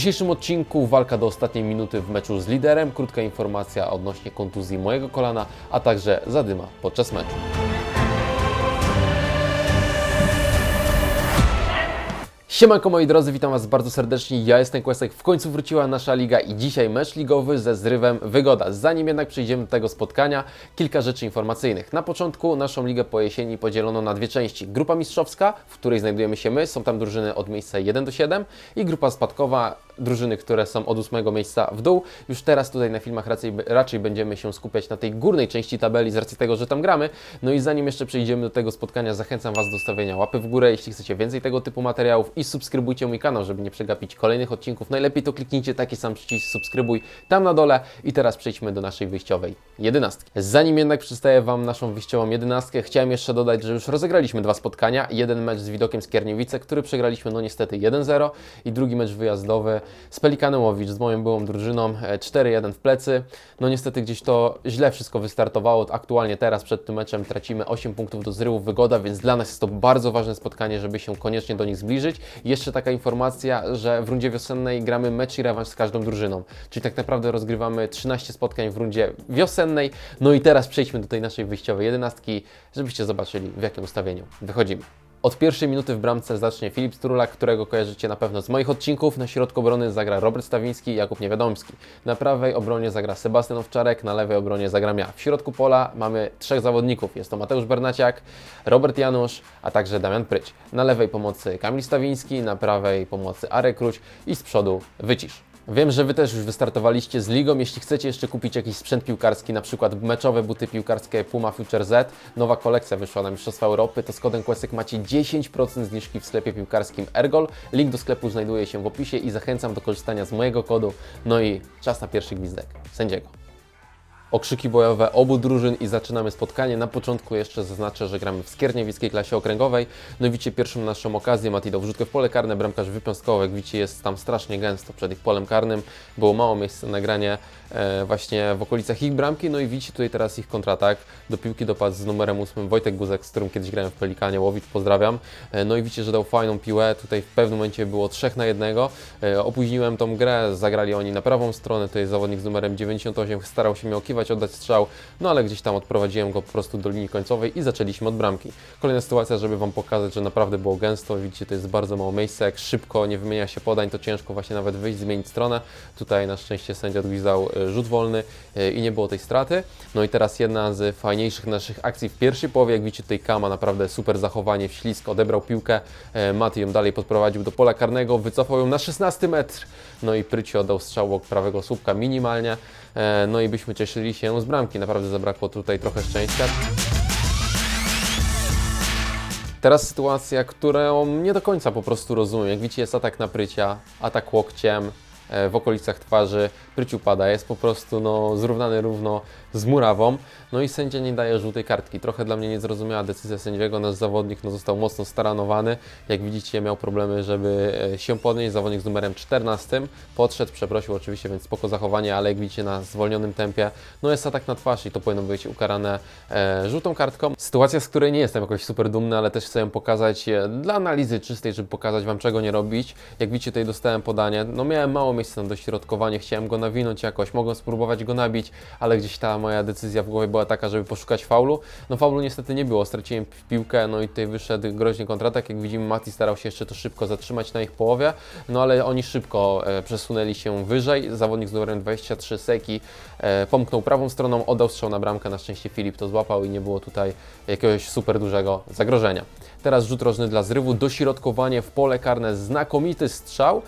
dzisiejszym odcinku walka do ostatniej minuty w meczu z liderem, krótka informacja odnośnie kontuzji mojego kolana, a także zadyma podczas meczu. Siemanko moi drodzy, witam Was bardzo serdecznie, ja jestem Kłesek, w końcu wróciła nasza liga i dzisiaj mecz ligowy ze zrywem Wygoda. Zanim jednak przejdziemy do tego spotkania, kilka rzeczy informacyjnych. Na początku naszą ligę po jesieni podzielono na dwie części. Grupa mistrzowska, w której znajdujemy się my, są tam drużyny od miejsca 1 do 7 i grupa spadkowa, drużyny, które są od 8 miejsca w dół. Już teraz tutaj na filmach raczej, raczej będziemy się skupiać na tej górnej części tabeli z racji tego, że tam gramy. No i zanim jeszcze przejdziemy do tego spotkania, zachęcam Was do stawienia łapy w górę, jeśli chcecie więcej tego typu materiałów i subskrybujcie mój kanał, żeby nie przegapić kolejnych odcinków. Najlepiej to kliknijcie taki sam przycisk subskrybuj tam na dole i teraz przejdźmy do naszej wyjściowej jedenastki. Zanim jednak przedstawię Wam naszą wyjściową jedenastkę, chciałem jeszcze dodać, że już rozegraliśmy dwa spotkania. Jeden mecz z Widokiem Skierniewice, który przegraliśmy no niestety 1-0 i drugi mecz wyjazdowy z Pelikanem Łowicz, z moją byłą drużyną, e, 4-1 w plecy. No niestety gdzieś to źle wszystko wystartowało. Aktualnie teraz przed tym meczem tracimy 8 punktów do zrywów Wygoda, więc dla nas jest to bardzo ważne spotkanie, żeby się koniecznie do nich zbliżyć. Jeszcze taka informacja, że w rundzie wiosennej gramy mecz i rewanż z każdą drużyną. Czyli tak naprawdę rozgrywamy 13 spotkań w rundzie wiosennej. No i teraz przejdźmy do tej naszej wyjściowej jedenastki, żebyście zobaczyli w jakim ustawieniu wychodzimy. Od pierwszej minuty w bramce zacznie Filip Strulak, którego kojarzycie na pewno z moich odcinków. Na środku obrony zagra Robert Stawiński i Jakub Niewiadomski. Na prawej obronie zagra Sebastian Owczarek, na lewej obronie zagram ja. W środku pola mamy trzech zawodników. Jest to Mateusz Bernaciak, Robert Janusz, a także Damian Pryć. Na lewej pomocy Kamil Stawiński, na prawej pomocy Arek Kruć i z przodu Wycisz. Wiem, że Wy też już wystartowaliście z ligą. Jeśli chcecie jeszcze kupić jakiś sprzęt piłkarski, na przykład meczowe buty piłkarskie Puma Future Z, nowa kolekcja wyszła na Mistrzostwa Europy, to z kodem Quesek macie 10% zniżki w sklepie piłkarskim Ergol. Link do sklepu znajduje się w opisie i zachęcam do korzystania z mojego kodu. No i czas na pierwszy gwizdek sędziego. Okrzyki bojowe obu drużyn i zaczynamy spotkanie. Na początku jeszcze zaznaczę, że gramy w Skierniewickiej klasie okręgowej. No widzicie pierwszą naszą okazję, Mati do wrzutkę w pole karne, bramkarz wypiąskowy, jak widzicie jest tam strasznie gęsto przed ich polem karnym. Było mało miejsca na granie właśnie w okolicach ich bramki. No i widzicie tutaj teraz ich kontratak. Do piłki dopadł z numerem 8 Wojtek Guzek, z którym kiedyś grałem w Pelikanie, Łowicz, pozdrawiam. E, no i widzicie, że dał fajną piłę. Tutaj w pewnym momencie było 3 na 1. E, opóźniłem tą grę, zagrali oni na prawą stronę. Jest zawodnik z numerem 98, starał się mnie okiwać, oddać strzał, no ale gdzieś tam odprowadziłem go po prostu do linii końcowej i zaczęliśmy od bramki. Kolejna sytuacja, żeby Wam pokazać, że naprawdę było gęsto. Widzicie, to jest bardzo mało miejsca. Jak szybko nie wymienia się podań, to ciężko właśnie nawet wyjść, zmienić stronę. Tutaj na szczęście sędzia odgwizdał e, rzut wolny e, i nie było tej straty. No i teraz jedna z fajniejszych naszych akcji w pierwszej połowie. Jak widzicie, tutaj Kama naprawdę super zachowanie w ślisk, odebrał piłkę. e, Mati ją dalej podprowadził do pola karnego, wycofał ją na 16 metr. No i Pryci oddał strzał obok prawego słupka minimalnie. E, No i byśmy cieszyli się z bramki. Naprawdę zabrakło tutaj trochę szczęścia. Teraz sytuacja, którą nie do końca po prostu rozumiem. Jak widzicie, jest atak na Prycia, atak łokciem e, w okolicach twarzy. Pryciu pada, jest po prostu no, zrównany równo z murawą. No i sędzia nie daje żółtej kartki. Trochę dla mnie niezrozumiała decyzja sędziego. Nasz zawodnik no, został mocno staranowany. Jak widzicie, miał problemy, żeby e, się podnieść. Zawodnik z numerem 14 podszedł, przeprosił oczywiście, więc spoko zachowanie, ale jak widzicie na zwolnionym tempie, no jest atak na twarz i to powinno być ukarane e, żółtą kartką. Sytuacja, z której nie jestem jakoś super dumny, ale też chcę ją pokazać e, dla analizy czystej, żeby pokazać Wam czego nie robić. Jak widzicie, tutaj dostałem podanie. No miałem mało miejsca na dośrodkowanie, chciałem go nawinąć jakoś, mogłem spróbować go nabić, ale gdzieś ta moja decyzja w głowie była taka, żeby poszukać faulu. No faulu niestety nie było, straciłem piłkę, no i tutaj wyszedł groźny kontratak. Jak widzimy, Mati starał się jeszcze to szybko zatrzymać na ich połowie, no ale oni szybko e, przesunęli się wyżej. Zawodnik z numerem 23, Seki, e, pomknął prawą stroną, oddał strzał na bramkę. Na szczęście Filip to złapał i nie było tutaj jakiegoś super dużego zagrożenia. Teraz rzut rożny dla zrywu, dośrodkowanie w pole karne, znakomity strzał.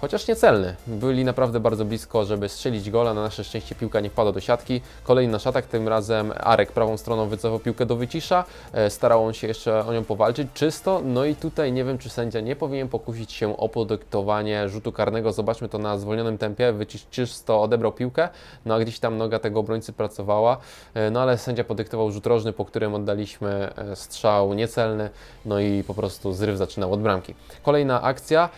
Chociaż niecelny. Byli naprawdę bardzo blisko, żeby strzelić gola. Na nasze szczęście piłka nie wpadła do siatki. Kolejny nasz atak, tym razem Arek prawą stroną wycofał piłkę do wycisza. E, Starał on się jeszcze o nią powalczyć czysto. No i tutaj nie wiem, czy sędzia nie powinien pokusić się o podyktowanie rzutu karnego. Zobaczmy to na zwolnionym tempie. Wycisz czysto odebrał piłkę, no a gdzieś tam noga tego obrońcy pracowała. E, No ale sędzia podyktował rzut rożny, po którym oddaliśmy e, strzał niecelny. No i po prostu zryw zaczynał od bramki. Kolejna akcja,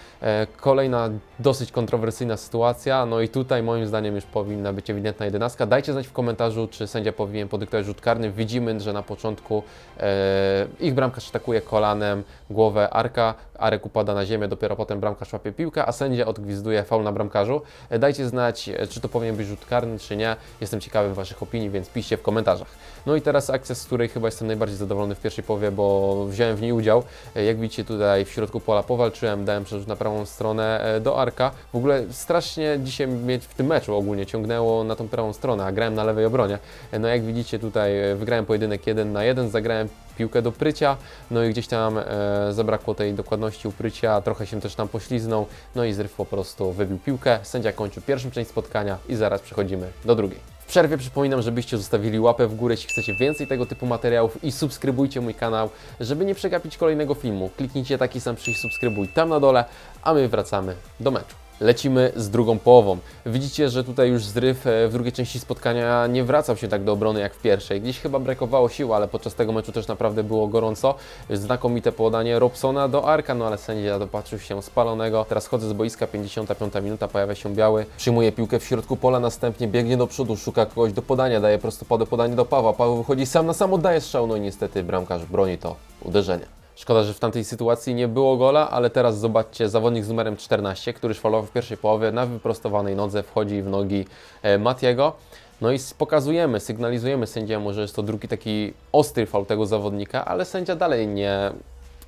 kolejna dosyć kontrowersyjna sytuacja. No i tutaj moim zdaniem już powinna być ewidentna jedenastka. Dajcie znać w komentarzu, czy sędzia powinien podyktować rzut karny. Widzimy, że na początku e, ich bramkarz atakuje kolanem głowę Arka, Arek upada na ziemię, dopiero potem bramkarz łapie piłkę, a sędzia odgwizduje faul na bramkarzu. E, Dajcie znać, e, czy to powinien być rzut karny, czy nie. Jestem ciekawy Waszych opinii, więc piszcie w komentarzach. No i teraz akcja, z której chyba jestem najbardziej zadowolony w pierwszej połowie, bo wziąłem w niej udział. E, Jak widzicie tutaj w środku pola powalczyłem, dałem przerzut na prawą stronę do Arka. W ogóle strasznie dzisiaj mnie w tym meczu ogólnie ciągnęło na tą prawą stronę, a grałem na lewej obronie. No jak widzicie tutaj e, wygrałem pojedynek 1 na 1, zagrałem piłkę do prycia, no i gdzieś tam e, zabrakło tej dokładności ukrycia, trochę się też tam pośliznął, no i Zryw po prostu wybił piłkę. Sędzia kończył pierwszą część spotkania i zaraz przechodzimy do drugiej. Przerwie przypominam, żebyście zostawili łapę w górę, jeśli chcecie więcej tego typu materiałów i subskrybujcie mój kanał, żeby nie przegapić kolejnego filmu. Kliknijcie taki sam przycisk subskrybuj tam na dole, a my wracamy do meczu. Lecimy z drugą połową. Widzicie, że tutaj już zryw e, w drugiej części spotkania nie wracał się tak do obrony jak w pierwszej. Gdzieś chyba brakowało sił, ale podczas tego meczu też naprawdę było gorąco. Znakomite podanie Robsona do Arka, no ale sędzia dopatrzył się spalonego. Teraz chodzę z boiska, 55 minuta, pojawia się biały. Przyjmuje piłkę w środku pola, następnie biegnie do przodu, szuka kogoś do podania, daje prostopadłe podanie do Pawła. Paweł wychodzi sam na sam, oddaje strzał, no i niestety bramkarz broni to uderzenie. Szkoda, że w tamtej sytuacji nie było gola, ale teraz zobaczcie, zawodnik z numerem 14, który szwalował w pierwszej połowie na wyprostowanej nodze, wchodzi w nogi e, Matiego. No i pokazujemy, sygnalizujemy sędziemu, że jest to drugi taki ostry fał tego zawodnika, ale sędzia dalej nie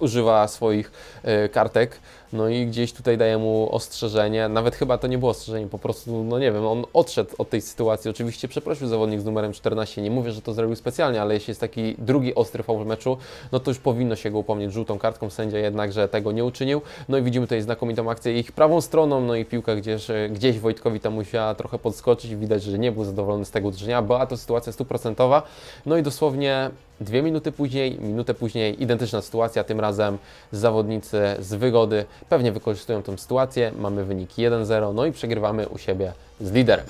używa swoich e, kartek. No i gdzieś tutaj daje mu ostrzeżenie. Nawet chyba to nie było ostrzeżenie, po prostu, no nie wiem, on odszedł od tej sytuacji. Oczywiście przeprosił zawodnik z numerem 14. Nie mówię, że to zrobił specjalnie, ale jeśli jest taki drugi ostry faul w meczu, no to już powinno się go upomnieć żółtą kartką. Sędzia jednakże tego nie uczynił. No i widzimy tutaj znakomitą akcję ich prawą stroną, no i piłka gdzieś, gdzieś Wojtkowi tam musiała trochę podskoczyć widać, że nie był zadowolony z tego uderzenia. Była to sytuacja stuprocentowa. No i dosłownie dwie minuty później, minutę później identyczna sytuacja, tym razem zawodnicy z wygody pewnie wykorzystują tę sytuację. Mamy wynik 1-0, no i przegrywamy u siebie z liderem.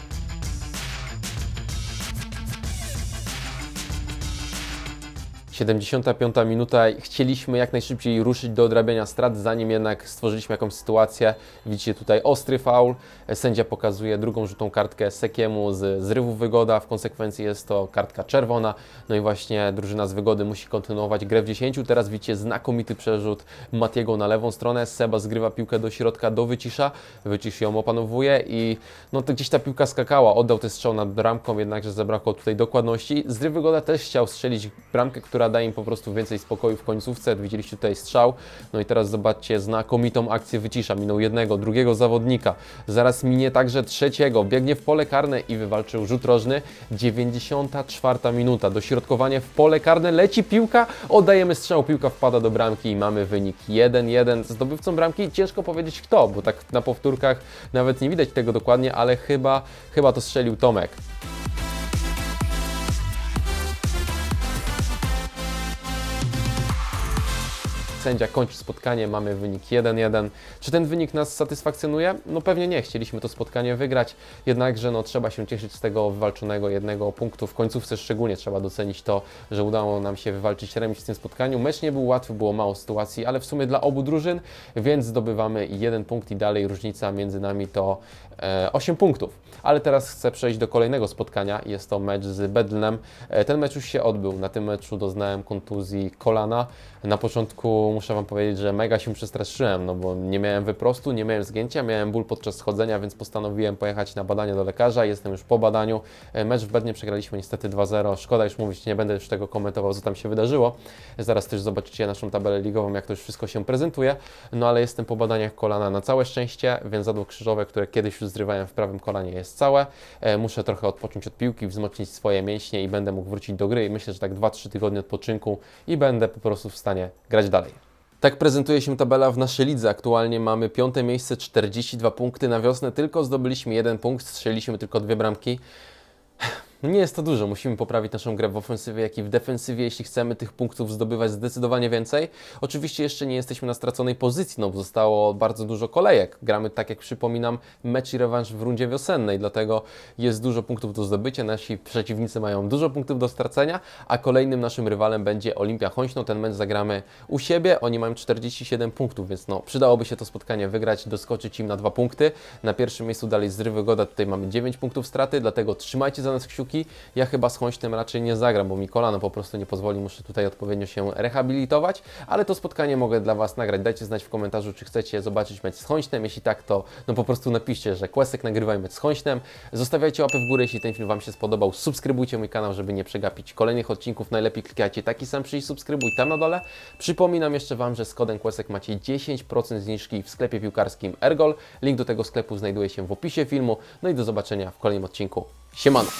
Siedemdziesiąta piąta minuta. Chcieliśmy jak najszybciej ruszyć do odrabiania strat, zanim jednak stworzyliśmy jakąś sytuację. Widzicie tutaj ostry faul. Sędzia pokazuje drugą żółtą kartkę Sekiemu z zrywu Wygoda. W konsekwencji jest to kartka czerwona. No i właśnie drużyna z Wygody musi kontynuować grę w 10. Teraz widzicie znakomity przerzut Matiego na lewą stronę. Seba zgrywa piłkę do środka, do Wycisza. Wycisz ją opanowuje i no to gdzieś ta piłka skakała. Oddał ten strzał nad bramką, jednakże zabrakło tutaj dokładności. Zryw Wygoda też chciał strzelić bramkę, która daje im po prostu więcej spokoju w końcówce. Widzieliście tutaj strzał. No i teraz zobaczcie znakomitą akcję Wycisza. Minął jednego, drugiego zawodnika. Zaraz minie także trzeciego. Biegnie w pole karne i wywalczył rzut rożny. 94 minuta. Dośrodkowanie w pole karne. Leci piłka. Oddajemy strzał. Piłka wpada do bramki i mamy wynik 1-1. Zdobywcą bramki ciężko powiedzieć kto, bo tak na powtórkach nawet nie widać tego dokładnie, ale chyba, chyba to strzelił Tomek. Sędzia kończy spotkanie, mamy wynik 1-1. Czy ten wynik nas satysfakcjonuje? No pewnie nie, chcieliśmy to spotkanie wygrać, jednakże no, trzeba się cieszyć z tego wywalczonego jednego punktu. W końcówce szczególnie trzeba docenić to, że udało nam się wywalczyć remis w tym spotkaniu. Mecz nie był łatwy, było mało sytuacji, ale w sumie dla obu drużyn, więc zdobywamy jeden punkt i dalej różnica między nami to e, 8 punktów. Ale teraz chcę przejść do kolejnego spotkania. Jest to mecz z Bedlnem. E, Ten mecz już się odbył. Na tym meczu doznałem kontuzji kolana. Na początku muszę Wam powiedzieć, że mega się przestraszyłem, no bo nie miałem wyprostu, nie miałem zgięcia, miałem ból podczas schodzenia, więc postanowiłem pojechać na badanie do lekarza. Jestem już po badaniu. E, Mecz w Bednie przegraliśmy niestety 2-0. Szkoda już mówić, nie będę już tego komentował, co tam się wydarzyło. Zaraz też zobaczycie naszą tabelę ligową, jak to już wszystko się prezentuje. No ale jestem po badaniach kolana na całe szczęście. Więzadło krzyżowe, które kiedyś już zrywałem w prawym kolanie jest całe. E, Muszę trochę odpocząć od piłki, wzmocnić swoje mięśnie i będę mógł wrócić do gry. I myślę, że tak 2-3 tygodnie odpoczynku i będę po prostu w stanie grać dalej. Tak prezentuje się tabela w naszej lidze. Aktualnie mamy piąte miejsce, 42 punkty. Na wiosnę tylko zdobyliśmy jeden punkt, strzeliliśmy tylko dwie bramki. No nie jest to dużo. Musimy poprawić naszą grę w ofensywie, jak i w defensywie, jeśli chcemy tych punktów zdobywać zdecydowanie więcej. Oczywiście jeszcze nie jesteśmy na straconej pozycji, no bo zostało bardzo dużo kolejek. Gramy, tak jak przypominam, mecz i rewanż w rundzie wiosennej, dlatego jest dużo punktów do zdobycia. Nasi przeciwnicy mają dużo punktów do stracenia, a kolejnym naszym rywalem będzie Olimpia Chońśno. Ten mecz zagramy u siebie. Oni mają 47 punktów, więc no, przydałoby się to spotkanie wygrać, doskoczyć im na dwa punkty. Na pierwszym miejscu dalej Zry Wygoda, tutaj mamy 9 punktów straty, dlatego trzymajcie za nas kciuki. Ja chyba z Chońśnem raczej nie zagram, bo mi kolano po prostu nie pozwoli, muszę tutaj odpowiednio się rehabilitować, ale to spotkanie mogę dla Was nagrać. Dajcie znać w komentarzu, czy chcecie zobaczyć mecz z Chońśnem. Jeśli tak, to no po prostu napiszcie, że Questek nagrywaj mecz z Chońśnem. Zostawiajcie łapę w górę, jeśli ten film Wam się spodobał. Subskrybujcie mój kanał, żeby nie przegapić kolejnych odcinków. Najlepiej klikajcie taki sam przycisk subskrybuj tam na dole. Przypominam jeszcze Wam, że z kodem Questek macie 10% zniżki w sklepie piłkarskim Ergol. Link do tego sklepu znajduje się w opisie filmu. No i do zobaczenia w kolejnym odcinku. Siemano!